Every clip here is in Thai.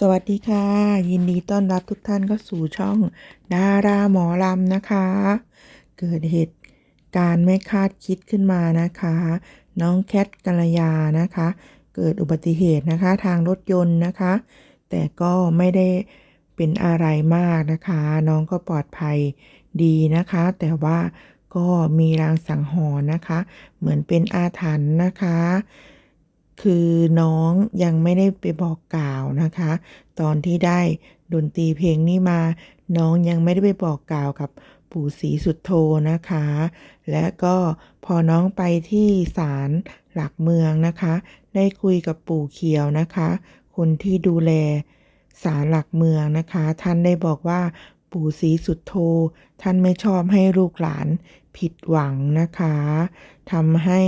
สวัสดีค่ะ ยินดีต้อนรับทุกท่านเข้าสู่ช่องดาราหมอลำนะคะ เกิดเหตุการณ์ไม่คาดคิดขึ้นมานะคะ น้องแคทกัลยานะคะ เกิดอุบัติเหตุนะคะทางรถยนต์นะคะ แต่ก็ไม่ได้เป็นอะไรมากนะคะ น้องก็ปลอดภัยดีนะคะ แต่ว่าก็มีรางสังหรณ์นะคะ เหมือนเป็นอาถรรพ์นะคะ คือน้องยังไม่ได้ไปบอกกล่าวนะคะ ตอนที่ได้ดนตรีเพลงนี้มา น้องยังไม่ได้ไปบอกกล่าวกับปู่ศรีสุดโทนะคะ และก็พอน้องไปที่ศาลหลักเมืองนะคะ ได้คุยกับปู่เขียวนะคะ คนที่ดูแลศาลหลักเมืองนะคะ ท่านได้บอกว่าปู่ศรีสุดโท ท่านไม่ชอบให้ลูกหลานผิดหวังนะคะทำให้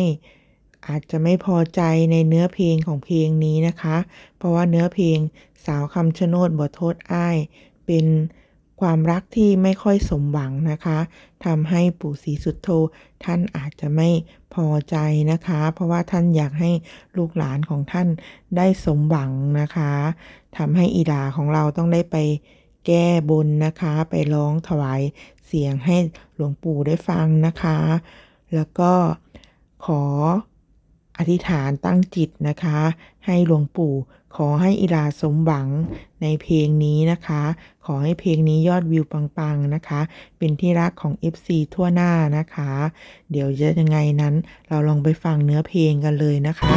อาจจะไม่พอใจในเนื้อเพลงของเพลงนี้นะคะ เพราะว่าเนื้อเพลงสาวคำชะโนดบ่โทษอ้าย เป็นความรักที่ไม่ค่อยสมหวังนะคะทำให้ปู่ศรีสุดโทท่านอาจจะไม่พอใจนะคะ เพราะว่าท่านอยากให้ลูกหลานของท่านได้สมหวังนะคะทำให้อีดาของเราต้องได้ไปแก้บนนะคะ ไปร้องถวายเสียงให้หลวงปู่ได้ฟังนะคะ แล้วก็ขอ อธิษฐานตั้งจิตนะคะ ให้หลวงปู่ขอให้อิลาสมหวังในเพลงนี้นะคะ ขอให้เพลงนี้ยอดวิวปังๆนะคะ เป็นที่รักของ FC ทั่วหน้านะคะ เดี๋ยวจะยังไงนั้นเราลองไปฟังเนื้อเพลงกันเลยนะคะ